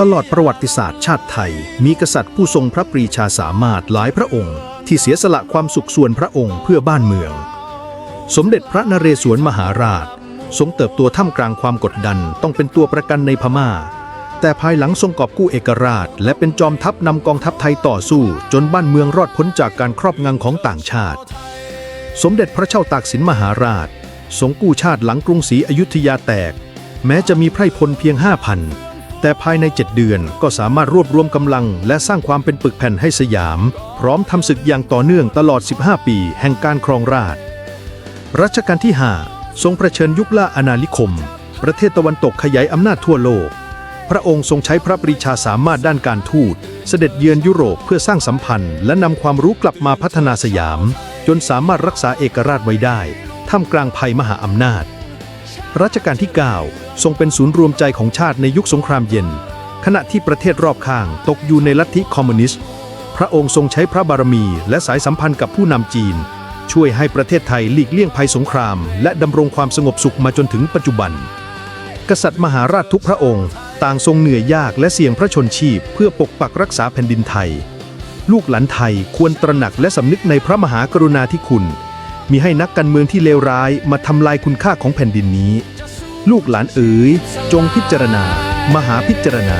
ตลอดประวัติศาสตร์ชาติไทย มีกษัตริย์ผู้ทรงพระปรีชาสามารถหลายพระองค์ ที่เสียสละความสุขส่วนพระองค์เพื่อบ้านเมือง สมเด็จพระนเรศวรมหาราช ทรงเติบโตท่ามกลางความกดดันต้องเป็นตัวประกันในพม่า แต่ภายหลังทรงกอบกู้เอกราช และเป็นจอมทัพนำกองทัพไทยต่อสู้ จนบ้านเมืองรอดพ้นจากการครอบงำของต่างชาติ สมเด็จพระเจ้าตากสินมหาราช ทรงกู้ชาติหลังกรุงศรีอยุธยาแตก แม้จะมีไพร่พลเพียง 5,000 แต่ภายใน 7 เดือนก็สามารถรวบรวมกำลัง และสร้างความเป็นปึกแผ่นให้สยาม พร้อมทำศึกอย่างต่อเนื่องตลอด 15 ปี แห่งการครองราชรัชกาลที่ 5 ทรงประเชิญยุคล่าอาณานิคม ประเทศตะวันตกขยายอำนาจทั่วโลก พระองค์ทรงใช้พระปรีชาสามารถด้านการทูต เสด็จเยือนยุโรปเพื่อสร้างสัมพันธ์ และนำความรู้กลับมาพัฒนาสยาม จนสามารถรักษาเอกราชไว้ได้ ท่ามกลางภัยมหาอำนาจ รัชกาลที่ 9 ทรงเป็นศูนย์รวมใจของชาติในยุคสงครามเย็น ขณะที่ประเทศรอบข้างตกอยู่ในลัทธิคอมมิวนิสต์ พระองค์ทรงใช้พระบารมีและสายสัมพันธ์กับผู้นำจีน ช่วยให้ประเทศไทยหลีกเลี่ยงภัยสงคราม และดำรงความสงบสุขมาจนถึงปัจจุบัน กษัตริย์มหาราชทุกพระองค์ ต่างทรงเหนื่อยยากและเสี่ยงพระชนชีพ เพื่อปกปักรักษาแผ่นดินไทย ลูกหลานไทยควรตระหนักและสำนึกในพระมหากรุณาธิคุณ มีให้นักการเมืองที่เลวร้ายมาทำลายคุณค่าของแผ่นดินนี้ ลูกหลานเอ๋ย จงพิจารณา มหาพิจารณา